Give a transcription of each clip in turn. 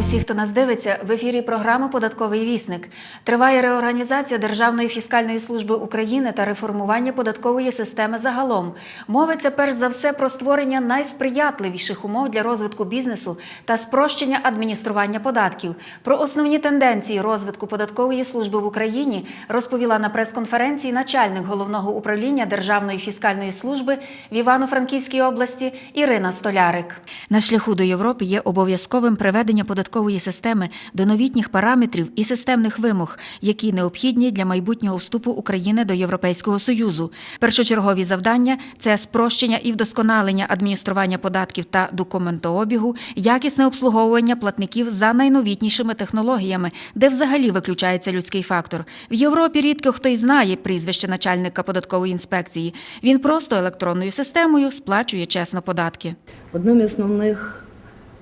Вітаю всіх, хто нас дивиться. В ефірі програми Податковий вісник. Триває реорганізація Державної фіскальної служби України та реформування податкової системи загалом. Мовиться перш за все про створення найсприятливіших умов для розвитку бізнесу та спрощення адміністрування податків. Про основні тенденції розвитку податкової служби в Україні розповіла на прес-конференції начальник головного управління Державної фіскальної служби в Івано-Франківській області Ірина Столярик. На шляху до Європи є обов'язковим приведення податкової системи до новітніх параметрів і системних вимог, які необхідні для майбутнього вступу України до Європейського Союзу. Першочергові завдання це спрощення і вдосконалення адміністрування податків та документообігу, якісне обслуговування платників за найновітнішими технологіями, де взагалі виключається людський фактор. В Європі рідко хто й знає прізвище начальника податкової інспекції. Він просто електронною системою сплачує чесно податки. Одним із основних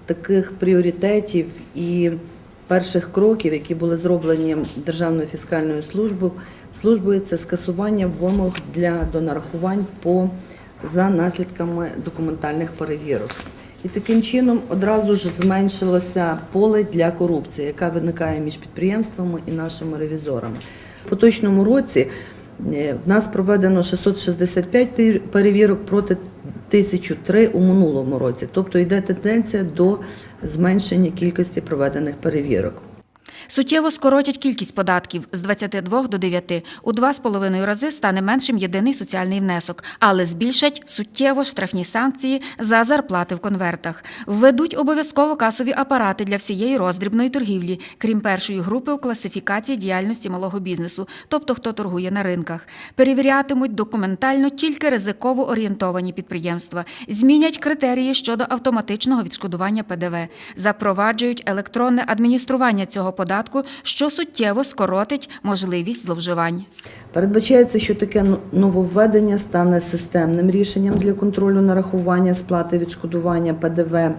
таких пріоритетів і перших кроків, які були зроблені Державною фіскальною службою, службою це скасування вимог для донарахувань по за наслідками документальних перевірок. І таким чином одразу ж зменшилося поле для корупції, яка виникає між підприємствами і нашими ревізорами. В поточному році в нас проведено 665 пер- перевірок проти 1003 у минулому році. Тобто йде тенденція до зменшення кількості проведених перевірок. Суттєво скоротять кількість податків з 22 до 9. У 2,5 рази стане меншим єдиний соціальний внесок, але збільшать суттєво штрафні санкції за зарплати в конвертах. Введуть обов'язково касові апарати для всієї роздрібної торгівлі, крім першої групи у класифікації діяльності малого бізнесу, тобто хто торгує на ринках. Перевірятимуть документально тільки ризиково орієнтовані підприємства, змінять критерії щодо автоматичного відшкодування ПДВ, запроваджують електронне адміністрування цього податку, що суттєво скоротить можливість зловживань. Передбачається, що таке нововведення стане системним рішенням для контролю нарахування, сплати відшкодування ПДВ,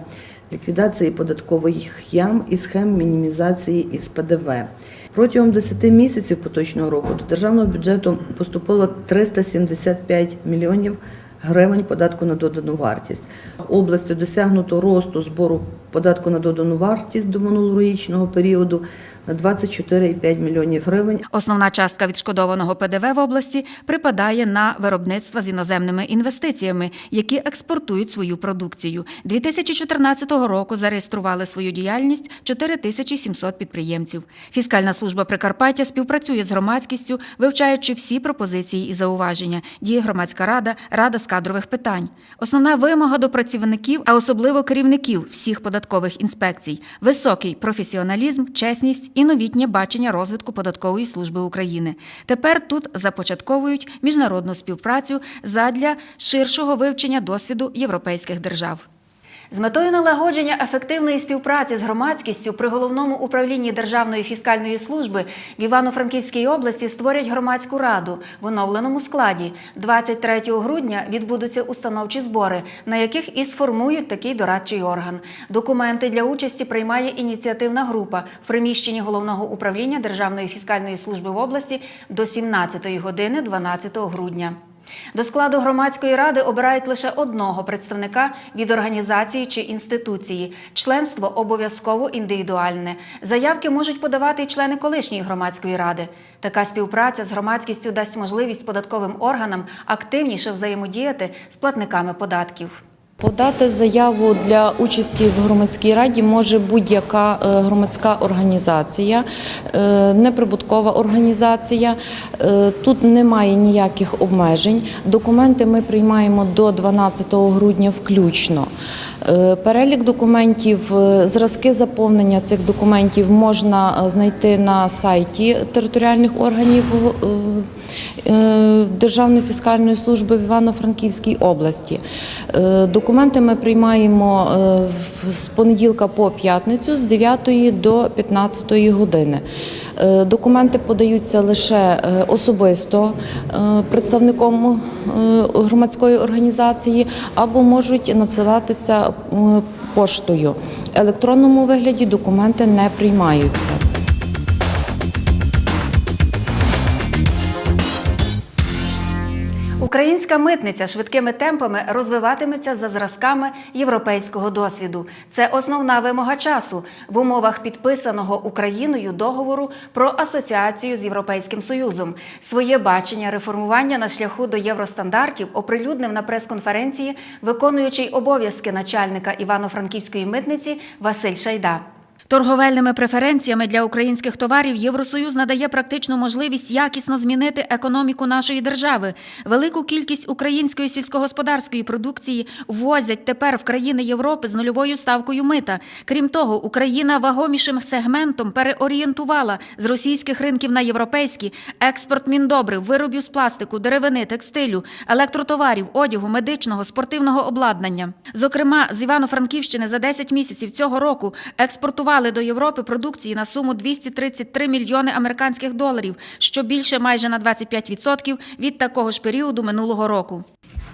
ліквідації податкових ям і схем мінімізації із ПДВ. Протягом 10 місяців поточного року до державного бюджету поступило 375 мільйонів гривень податку на додану вартість. Областю досягнуто росту збору податку на додану вартість до минулорічного періоду на 24,5 мільйонів гривень. Основна частка відшкодованого ПДВ в області припадає на виробництва з іноземними інвестиціями, які експортують свою продукцію. 2014 року зареєстрували свою діяльність 4700 підприємців. Фіскальна служба Прикарпаття співпрацює з громадськістю, вивчаючи всі пропозиції і зауваження. Діє громадська рада, рада з кадрових питань. Основна вимога до працівників, а особливо керівників всіх податкових інспекцій високий професіоналізм, чесність і новітнє бачення розвитку податкової служби України. Тепер тут започатковують міжнародну співпрацю задля ширшого вивчення досвіду європейських держав. З метою налагодження ефективної співпраці з громадськістю при головному управлінні Державної фіскальної служби в Івано-Франківській області створять громадську раду в оновленому складі. 23 грудня відбудуться установчі збори, на яких і сформують такий дорадчий орган. Документи для участі приймає ініціативна група в приміщенні головного управління Державної фіскальної служби в області до 17 години 12 грудня. До складу громадської ради обирають лише одного представника від організації чи інституції. Членство обов'язково індивідуальне. Заявки можуть подавати й члени колишньої громадської ради. Така співпраця з громадськістю дасть можливість податковим органам активніше взаємодіяти з платниками податків. Подати заяву для участі в громадській раді може будь-яка е, громадська організація, е, неприбуткова організація. Е, Тут немає ніяких обмежень. Документи ми приймаємо до 12 грудня включно. Перелік документів, зразки заповнення цих документів можна знайти на сайті територіальних органів Державної фіскальної служби в Івано-Франківській області. Документи ми приймаємо е, з понеділка по п'ятницю з 9 до 15 години. Е, Документи подаються лише е, особисто представником громадської організації або можуть надсилатися поштою. В електронному вигляді документи не приймаються. Українська митниця швидкими темпами розвиватиметься за зразками європейського досвіду. Це основна вимога часу в умовах підписаного Україною договору про асоціацію з Європейським Союзом. Своє бачення реформування на шляху до євростандартів оприлюднив на прес-конференції виконуючий обов'язки начальника Івано-Франківської митниці Василь Шайда. Торговельними преференціями для українських товарів Євросоюз надає практичну можливість якісно змінити економіку нашої держави. Велику кількість української сільськогосподарської продукції ввозять тепер в країни Європи з нульовою ставкою мита. Крім того, Україна вагомішим сегментом переорієнтувала з російських ринків на європейські експорт міндобрив, виробів з пластику, деревини, текстилю, електротоварів, одягу, медичного, спортивного обладнання. Зокрема, з Івано-Франківщини за 10 місяців цього року експортували до Європи продукції на суму 233 мільйони американських доларів, що більше майже на 25% від такого ж періоду минулого року.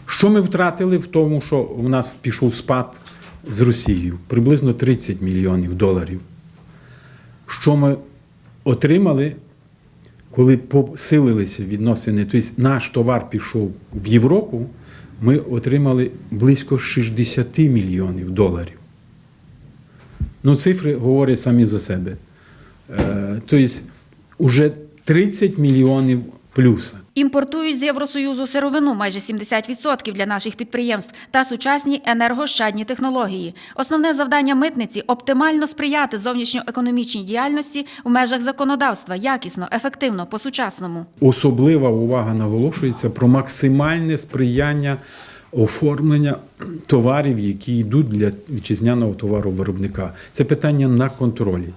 Що ми втратили в тому, що у нас пішов спад з Росією? Приблизно 30 мільйонів доларів. Що ми отримали, коли посилилися відносини, тобто наш товар пішов в Європу, ми отримали близько 60 мільйонів доларів. Ну, цифри говорять самі за себе. Е, Тобто, вже 30 мільйонів плюса. Імпортують з Євросоюзу сировину майже 70% для наших підприємств та сучасні енергощадні технології. Основне завдання митниці оптимально сприяти зовнішньоекономічній діяльності в межах законодавства, якісно, ефективно, по-сучасному. Особлива увага наголошується про максимальне сприяння оформлення товарів, які йдуть для вітчизняного товаровиробника. Це питання на контролі.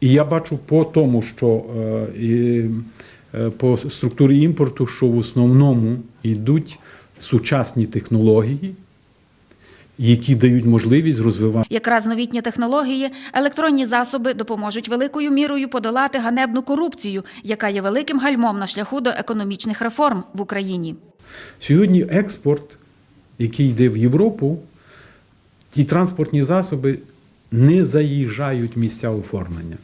І я бачу по тому, що е, е, по структурі імпорту, що в основному йдуть сучасні технології, які дають можливість розвивати. Якраз новітні технології, електронні засоби допоможуть великою мірою подолати ганебну корупцію, яка є великим гальмом на шляху до економічних реформ в Україні. Сьогодні експорт, який йде в Європу, ті транспортні засоби не заїжджають місця оформлення.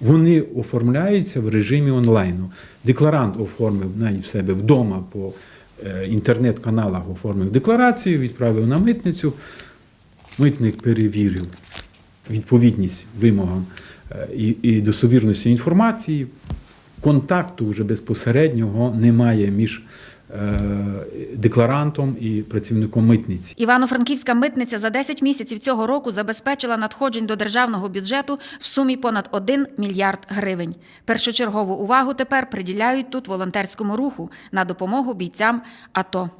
Вони оформляються в режимі онлайну. Декларант оформив навіть в себе вдома по е, інтернет-каналах оформив декларацію, відправив на митницю. Митник перевірив відповідність вимогам е, і, і достовірності інформації. Контакту вже безпосереднього немає між декларантом і працівником митниці. Івано-Франківська митниця за 10 місяців цього року забезпечила надходжень до державного бюджету в сумі понад 1 мільярд гривень. Першочергову увагу тепер приділяють тут волонтерському руху на допомогу бійцям АТО.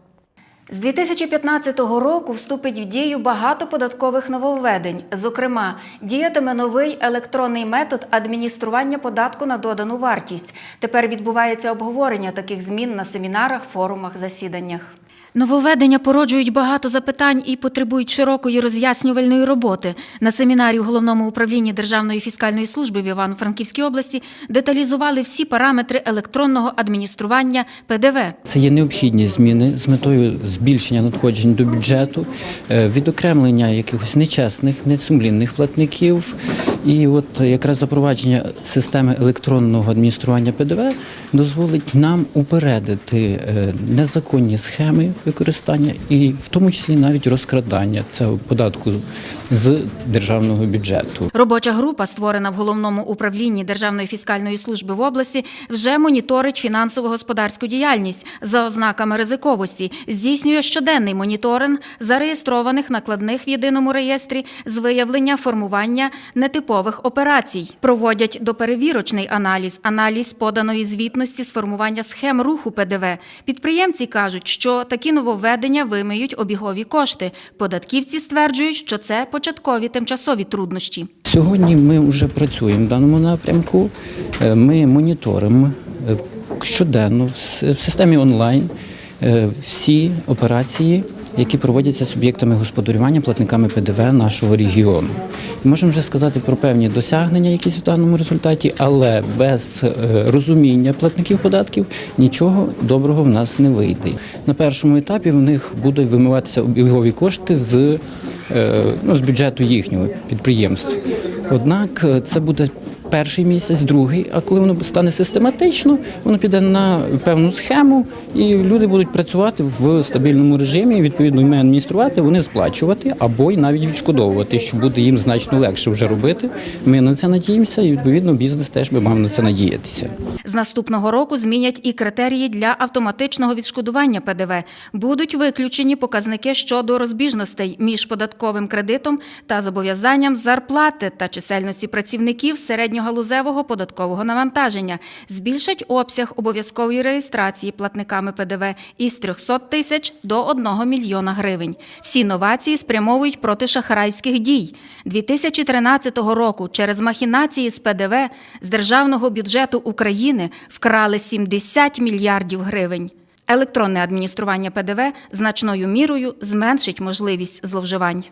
З 2015 року вступить в дію багато податкових нововведень. Зокрема, діятиме новий електронний метод адміністрування податку на додану вартість. Тепер відбувається обговорення таких змін на семінарах, форумах, засіданнях. Нововведення породжують багато запитань і потребують широкої роз'яснювальної роботи. На семінарі в головному управлінні Державної фіскальної служби в Івано-Франківській області деталізували всі параметри електронного адміністрування ПДВ. Це є необхідні зміни з метою збільшення надходжень до бюджету, е, відокремлення якихось нечесних, несумлінних платників. І от якраз запровадження системи електронного адміністрування ПДВ дозволить нам упередити е, незаконні схеми використання і в тому числі навіть розкрадання цього податку з державного бюджету. Робоча група, створена в головному управлінні Державної фіскальної служби в області, вже моніторить фінансово-господарську діяльність за ознаками ризиковості, здійснює щоденний моніторинг зареєстрованих накладних в єдиному реєстрі з виявлення формування нетипових операцій. Проводять доперевірочний аналіз, аналіз поданої звітності з формування схем руху ПДВ. Підприємці кажуть, що такі нововведення вимиють обігові кошти. Податківці стверджують, що це початкові тимчасові труднощі. Сьогодні ми вже працюємо в даному напрямку. Е, Ми моніторимо е, щоденно в системі онлайн е, всі операції, які проводяться суб'єктами господарювання, платниками ПДВ нашого регіону. І можемо вже сказати про певні досягнення, якісь в даному результаті, але без е, розуміння платників податків нічого доброго в нас не вийде. На першому етапі в них будуть вимиватися обігові кошти з, е, ну, з бюджету їхнього підприємства. Однак е, це буде перший місяць, другий. А коли воно стане систематично, воно піде на певну схему, і люди будуть працювати в стабільному режимі. Відповідно, ми адмініструвати, вони сплачувати або й навіть відшкодовувати, що буде їм значно легше вже робити. Ми на це надіємося, і відповідно бізнес теж би мав на це надіятися. З наступного року змінять і критерії для автоматичного відшкодування ПДВ. Будуть виключені показники щодо розбіжностей між податковим кредитом та зобов'язанням зарплати та чисельності працівників середньогалузевого податкового навантаження. Збільшать обсяг обов'язкової реєстрації платниками ПДВ із 300 тисяч до 1 мільйона гривень. Всі новації спрямовують проти шахрайських дій. 2013 року через махінації з ПДВ з державного бюджету України вкрали 70 мільярдів гривень. Електронне адміністрування ПДВ значною мірою зменшить можливість зловживань.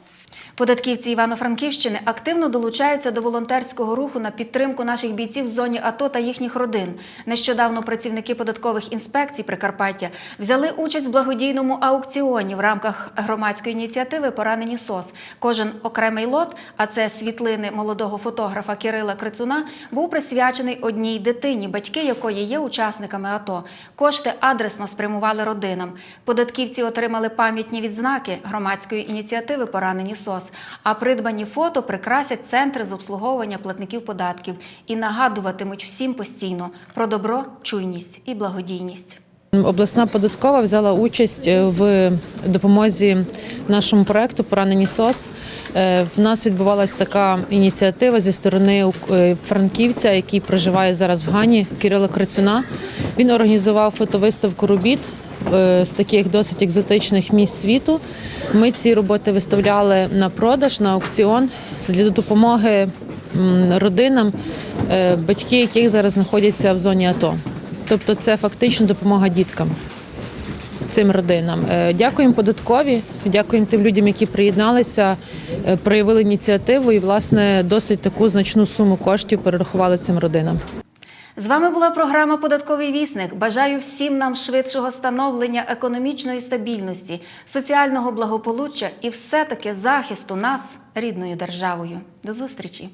Податківці Івано-Франківщини активно долучаються до волонтерського руху на підтримку наших бійців в зоні АТО та їхніх родин. Нещодавно працівники податкових інспекцій Прикарпаття взяли участь в благодійному аукціоні в рамках громадської ініціативи Поранені СОС. Кожен окремий лот, а це світлини молодого фотографа Кирила Крицуна, був присвячений одній дитині, батьки якої є учасниками АТО. Кошти адресно спрямували родинам. Податківці отримали пам'ятні відзнаки громадської ініціативи Поранені СОС. А придбані фото прикрасять центри з обслуговування платників податків і нагадуватимуть всім постійно про добро, чуйність і благодійність. Обласна податкова взяла участь е, в допомозі нашому проекту Поранені СОС. Е, В нас відбувалася така ініціатива зі сторони е, франківця, який проживає зараз в Гані, Кирила Крицюна. Він організував фотовиставку робіт з таких досить екзотичних місць світу. Ми ці роботи виставляли на продаж, на аукціон для допомоги родинам, е, батьки яких зараз знаходяться в зоні АТО. Тобто це фактично допомога діткам, цим родинам. Е, Дякуємо податкові, дякуємо тим людям, які приєдналися, е, проявили ініціативу і, власне, досить таку значну суму коштів перерахували цим родинам. З вами була програма Податковий вісник. Бажаю всім нам швидшого становлення економічної стабільності, соціального благополуччя і все-таки захисту нас рідною державою. До зустрічі!